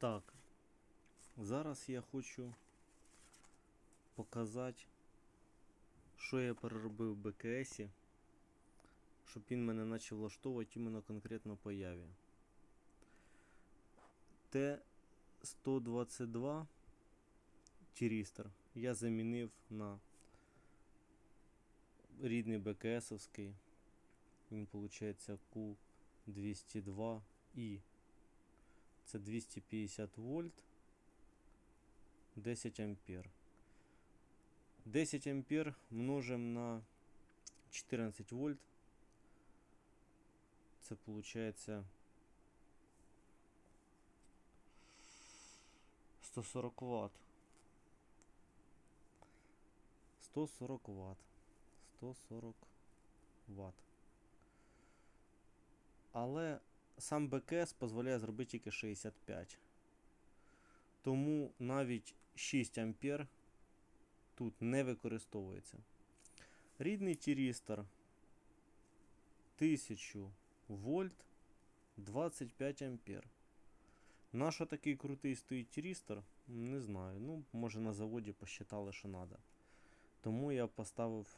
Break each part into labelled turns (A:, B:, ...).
A: Так, зараз я хочу показати, що я переробив в БКС, щоб він мене почав влаштовувати іменно конкретно по яві. Т-122 тірістер я замінив на рідний БКСовський. Він виходить Q202 і це 250 вольт 10 ампер. 10 ампер множим на 14 вольт. Це получается 140 ватт. 140 ватт. 140 ватт. Але сам БКС дозволяє зробити тільки 65. Тому навіть 6 ампер тут не використовується. Рідний тірістор 1000 вольт 25 ампер. На що такий крутий стоїть тірістор? Не знаю. Ну, може на заводі посчитали, що треба. Тому я поставив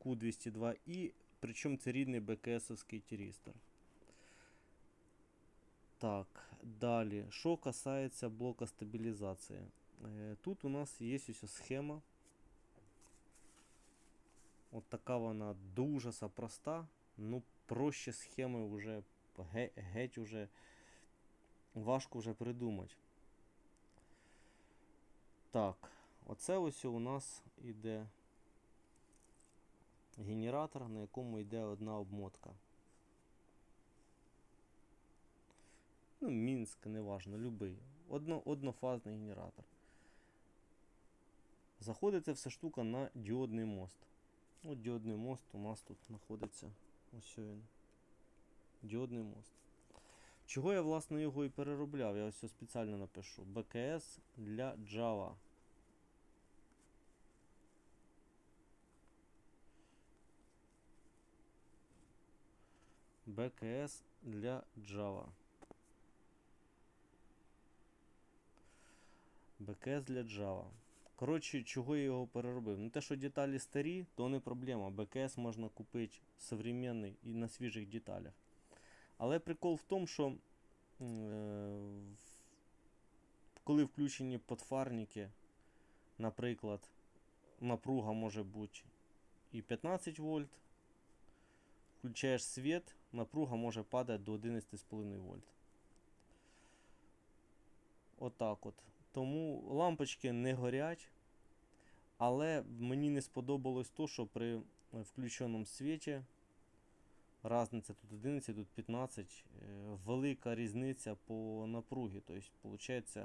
A: Q202i, причому це рідний БКСовський тірістор. Так, далі. Що касається блока стабілізації. Е, Тут у нас є ось схема. От така вона дуже проста. Ну, проще схеми вже ге- геть уже важко вже придумати. Так, оце ось у нас іде генератор, на якому йде одна обмотка. Ну, Мінськ, неважно, любий. Одно, однофазний генератор. Заходить ця вся штука на діодний мост. От діодний мост у нас тут знаходиться. Ось він. Діодний мост. Чого я, власне, його і переробляв? Я ось це спеціально напишу. BKS для Java. BKS для Java. BKS для Java. Коротше, чого я його переробив? Ну те, що деталі старі, то не проблема. BKS можна купити современний і на свіжих деталях. Але прикол в тому, що е, коли включені подфарники, наприклад, напруга може бути і 15 вольт, включаєш світ, напруга може падати до 11,5 вольт. Отак от. Тому лампочки не горять. Але мені не сподобалось то, що при е, включеному світі Разниця тут 11, тут 15. е, Велика різниця по напругі. Тобто, виходить,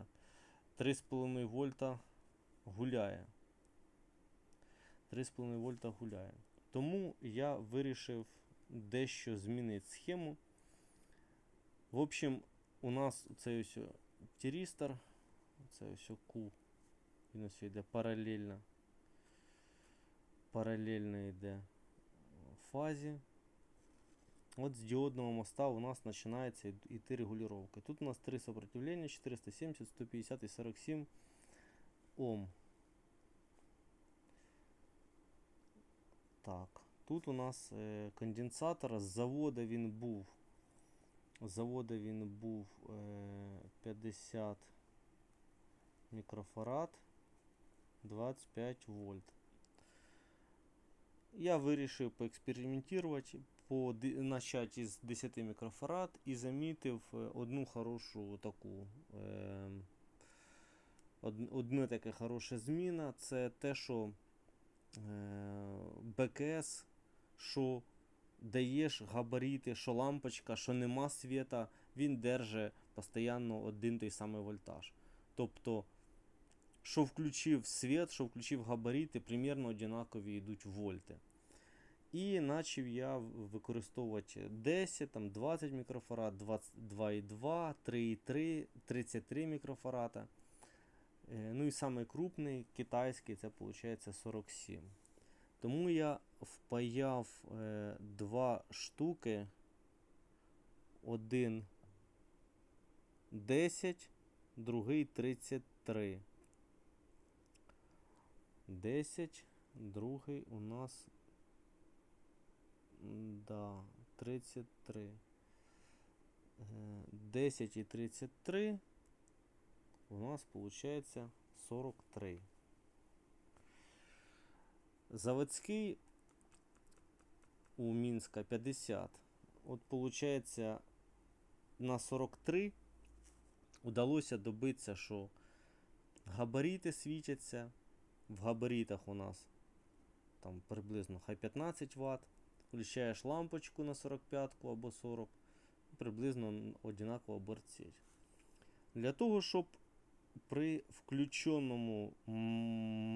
A: 3,5 вольта гуляє. 3,5 вольта гуляє. Тому я вирішив дещо змінити схему. В общем, у нас цей ось тірістор, це ось Q, він ось йде паралельно. Паралельно йде фазі. От з діодного моста у нас починається іти регулювання. Тут у нас три сопротивлення 470, 150 і 47 Ом. Так, тут у нас е, конденсатор. З заводу він був. З заводу він був е, 50 мікрофарад 25 вольт. Я вирішив поекспериментувати, по, почати з 10 мікрофарад і замітив е, одну хорошу таку. Е, одне таке хороша зміна. Це те, що е, БКС, що даєш габарити, що лампочка, що нема світа, він держить постійно один той самий вольтаж. Тобто, що включив світ, що включив габарити, примірно однакові йдуть вольти. І почав я використовувати 10, там 20 мікрофарад, 22,2, 3,3, 33 мікрофарада. Е, Ну і самий крупний китайський це виходить 47. Тому я впаяв е, два штуки. Один 10 другий 33. 10, другий у нас. Да, 33. Е, 10 і 33 у нас получается 43. Заводський у Мінська 50. От получается на 43 удалося добитися, що габарити світяться. В габаритах у нас там приблизно хай 15 Вт. Включаєш лампочку на 45 або 40, приблизно н- однаково. Для того, щоб при включеному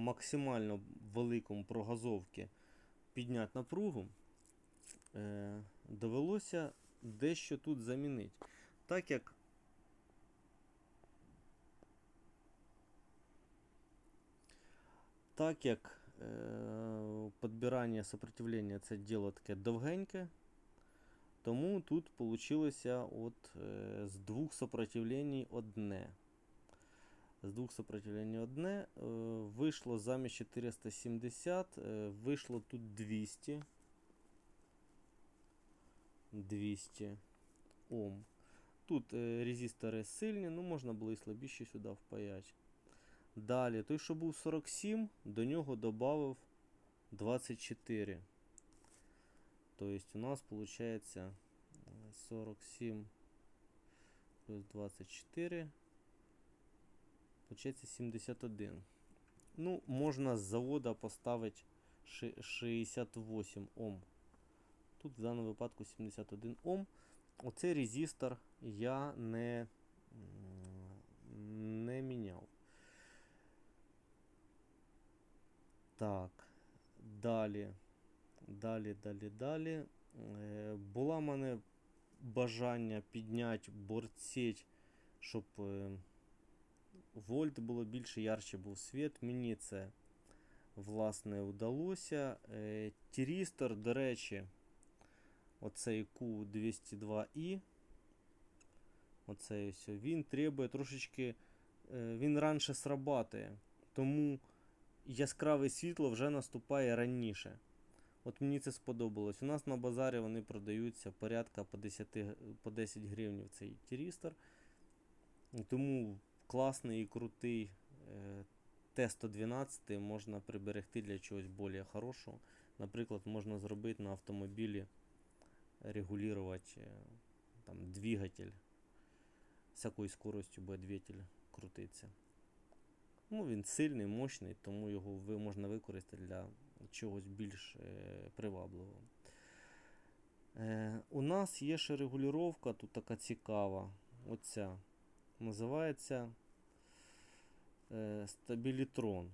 A: максимально великому прогазовці підняти напругу, е, довелося дещо тут замінити. Так як так як е, підбирання сопротивлення це діло таке довгеньке, тому тут вийшло от, е, з двох сопротивлень одне. З двох сопротивлень одне. Е, вийшло замість 470, е, вийшло тут 200. 200 Ом. Тут е, резистори сильні, ну можна було і слабіші сюди впаяти. Далі, той, що був 47, до нього додав 24. Тобто у нас виходить 47 плюс 24. Получається 71. Ну, можна з завода поставити 68 Ом. Тут в даному випадку 71 Ом. Оцей резистор я не, Так. Далі. Далі, далі, далі. Е, була в мене бажання підняти борцеть, щоб е, вольт було більше, ярче був світ. Мені це власне вдалося. Е, тірістор, до речі, оцей Q202i. Оцей ось, він требує трошечки. Він раніше срабатує. Тому яскраве світло вже наступає раніше. От мені це сподобалось. У нас на базарі вони продаються порядка по 10, по 10 гривень цей тірістор. Тому класний і крутий е, Т-112 можна приберегти для чогось більш хорошого. Наприклад, можна зробити на автомобілі, регулювати е, там, двигатель. З якою скоростю буде двигатель крутитися. Ну, він сильний, мощний, тому його можна використати для чогось більш е, привабливого. Е, у нас є ще регулювання, тут така цікава. Оця. Називається е, стабілітрон.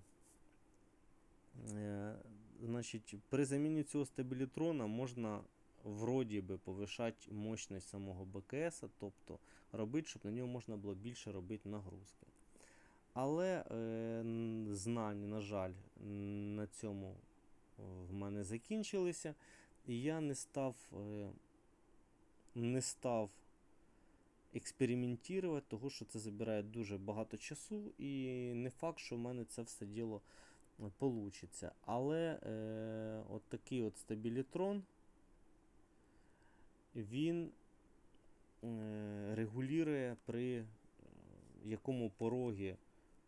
A: Значить, при заміні цього стабілітрона можна вроді би повишати мощність самого БКС, тобто робити, щоб на нього можна було більше робити нагрузки. Але е, знання, на жаль, на цьому е, в мене закінчилися. І я не став, е, не став експериментувати, тому що це забирає дуже багато часу, і не факт, що в мене це все діло вийде. Але е, от такий от стабілітрон, він е, регулює при е, якому порогі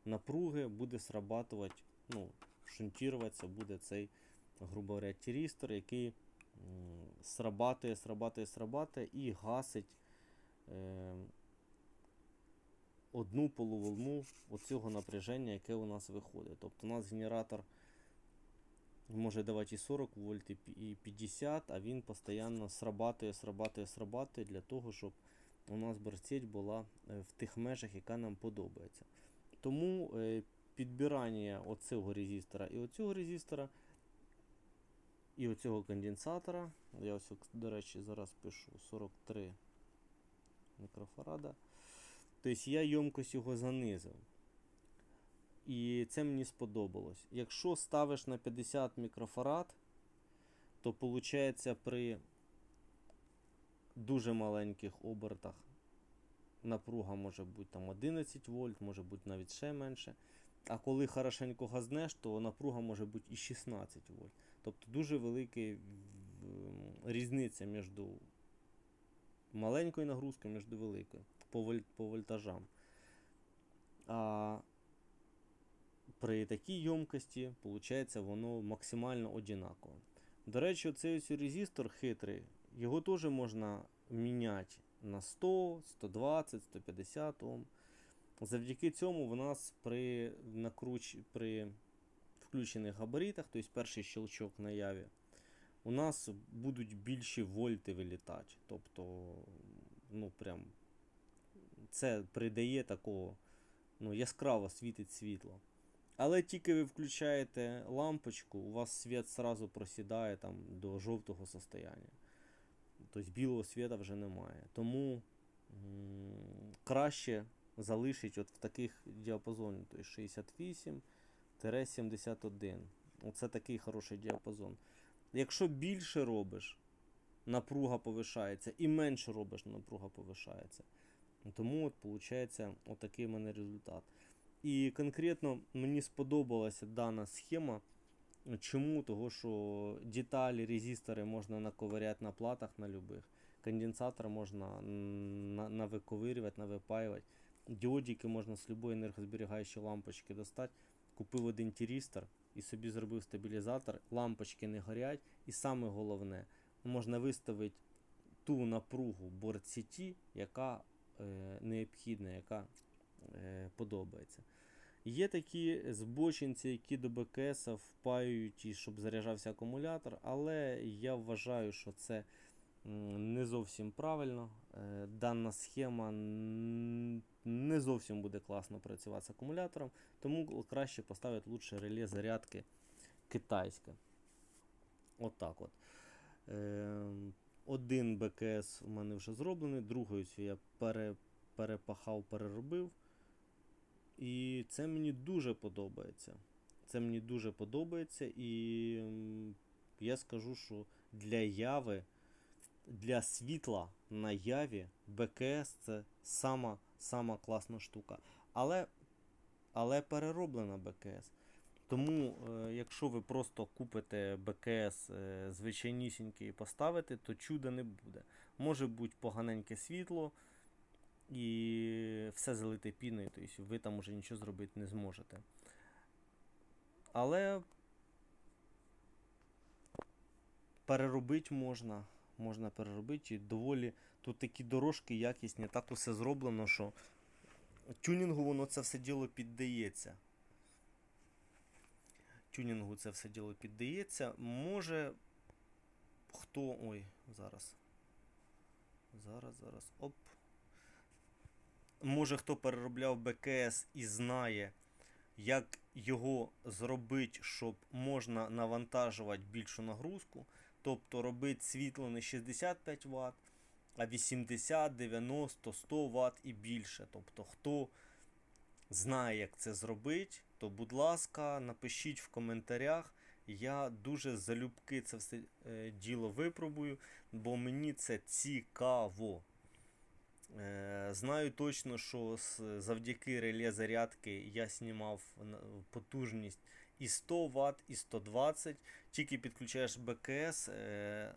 A: напруги буде срабатувати, ну, шунтуватися буде цей, грубо говоря, тірістор, який срабатує, срабатує, срабатує і гасить е, одну полуволну оцього напряження, яке у нас виходить. Тобто у нас генератор може давати і 40 вольт, і 50, а він постійно срабатує, срабатує, срабатує для того, щоб у нас борцеть була е, в тих межах, яка нам подобається. Тому е, підбирання оцього резистора і оцього резистора, і оцього конденсатора, я ось, до речі, зараз пишу 43 мікрофарада. Тобто я ємкость його занизив. І це мені сподобалось. Якщо ставиш на 50 мікрофарад, то виходить при дуже маленьких обертах напруга може бути там 11 вольт, може бути навіть ще менше. А коли хорошенько газнеш, то напруга може бути і 16 вольт. Тобто дуже велика різниця між маленькою нагрузкою, між великою по, воль, по вольтажам. А при такій ємкості, виходить, воно максимально однаково. До речі, цей ось резистор хитрий, його теж можна міняти на 100, 120, 150 Ом. Завдяки цьому в нас при накруч... при включених габаритах, тобто перший щелчок на яві, у нас будуть більші вольти вилітати. Тобто, ну прям це придає такого ну, яскраво світить світло. Але тільки ви включаєте лампочку, у вас світ сразу просідає там до жовтого состояння. Тобто білого світа вже немає. Тому краще залишить от в таких діапазоні, тобто 68-71. Оце такий хороший діапазон. Якщо більше робиш, напруга повишається, і менше робиш, напруга повишається. Тому от виходить отакий в мене результат. І конкретно мені сподобалася дана схема. Чому? Того, що деталі, резистори можна наковиряти на платах на любих. Конденсатор можна навиковирювати, навипаювати. Діодики можна з любої енергозберігаючої лампочки достати. Купив один тірістор і собі зробив стабілізатор. Лампочки не горять. І саме головне, можна виставити ту напругу борт сіті, яка е, необхідна, яка е, подобається. Є такі збочинці, які до БКС впаюють, і щоб заряджався акумулятор, але я вважаю, що це не зовсім правильно. Е, дана схема не зовсім буде класно працювати з акумулятором, тому краще поставити лучше реле зарядки китайське. Отак от, от. Один БКС у мене вже зроблений, другий я пере, перепахав, переробив. І це мені дуже подобається. Це мені дуже подобається, і я скажу, що для яви, для світла на яві БКС це сама сама класна штука. Але але перероблена БКС. Тому, е, якщо ви просто купите БКС е, звичайнісінький і поставите, то чуда не буде. Може бути поганеньке світло і все залите піною, тобто ви там уже нічого зробити не зможете. Але переробити можна. Можна переробити і доволі тут такі дорожки якісні, так усе зроблено, що тюнінгу воно це все діло піддається. Тюнінгу це все діло піддається. Може хто. Ой, зараз. Зараз, зараз. Оп. Може хто переробляв БКС і знає, як його зробити, щоб можна навантажувати більшу нагрузку. Тобто робити світло не 65 Вт, а 80, 90, 100 Вт і більше. Тобто, хто знає, як це зробити, то, будь ласка, напишіть в коментарях. Я дуже залюбки це все е, діло випробую, бо мені це цікаво. Е, знаю точно, що завдяки реле зарядки я знімав потужність і 100 Вт, і 120 Тільки підключаєш БКС, е,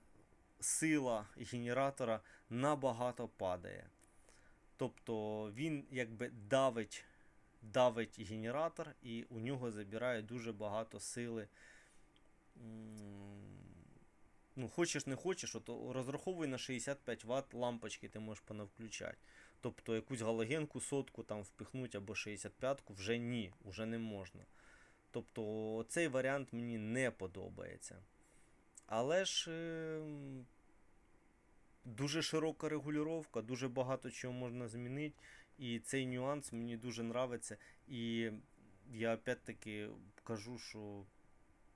A: сила генератора набагато падає. Тобто він якби давить давить генератор і у нього забирає дуже багато сили ну, хочеш не хочеш, то розраховуй на 65 Вт лампочки ти можеш понавключати. Тобто якусь галогенку сотку там впихнути або 65-ку вже ні, вже не можна. Тобто цей варіант мені не подобається. Але ж е дуже широка регулювання, дуже багато чого можна змінити. І цей нюанс мені дуже подобається. І я опять-таки кажу, що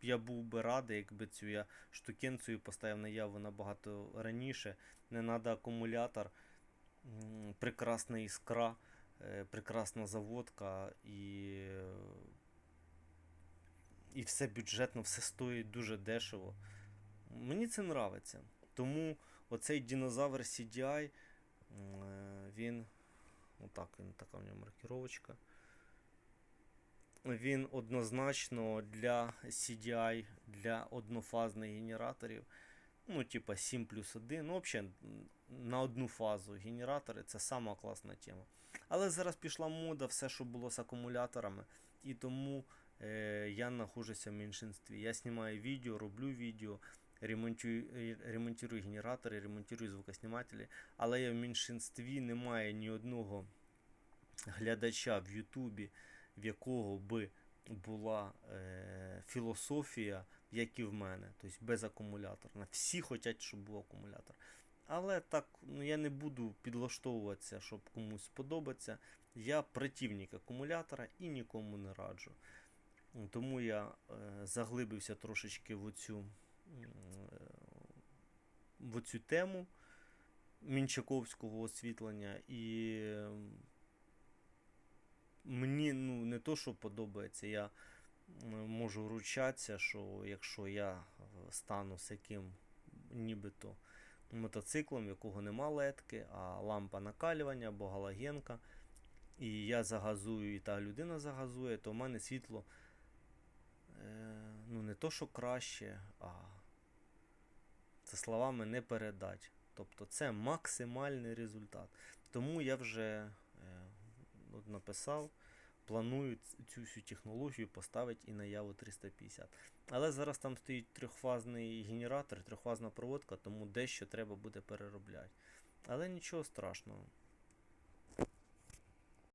A: я був би радий, якби цю я штукенцію поставив наяву набагато раніше. Не треба акумулятор, прекрасна іскра, е, прекрасна заводка і і все бюджетно, все стоїть дуже дешево. Мені це подобається. Тому оцей динозавр CDI, він Отак він, така в нього маркіровочка. Він однозначно для CDI, для однофазних генераторів. Ну, типа 7 плюс 1. Ну, взагалі, на одну фазу генератори це сама класна тема. Але зараз пішла мода, все, що було з акумуляторами. І тому е, я знаходжуся в меншинстві. Я знімаю відео, роблю відео, ремонтую, е, ремонтую генератори, ремонтую звукоснімателі. Але я в меншинстві немає ні одного глядача в Ютубі, в якого би була е, філософія, як і в мене, тобто без акумулятора. Всі хочуть, щоб був акумулятор. Але так, ну я не буду підлаштовуватися, щоб комусь сподобатися. Я противник акумулятора і нікому не раджу. Тому я е, заглибився трошечки в оцю, е, в оцю тему мінчаковського освітлення і мені ну, не то, що подобається, я можу ручатися, що якщо я е, стану з яким нібито мотоциклом, якого нема ледки, а лампа накалювання або галогенка, і я загазую, і та людина загазує, то в мене світло е, ну, не то, що краще, а це словами не передать. Тобто це максимальний результат. Тому я вже е, от написав, Планують цю всю технологію поставити і на Яву 350. Але зараз там стоїть трьохфазний генератор, трьохфазна проводка, тому дещо треба буде переробляти. Але нічого страшного.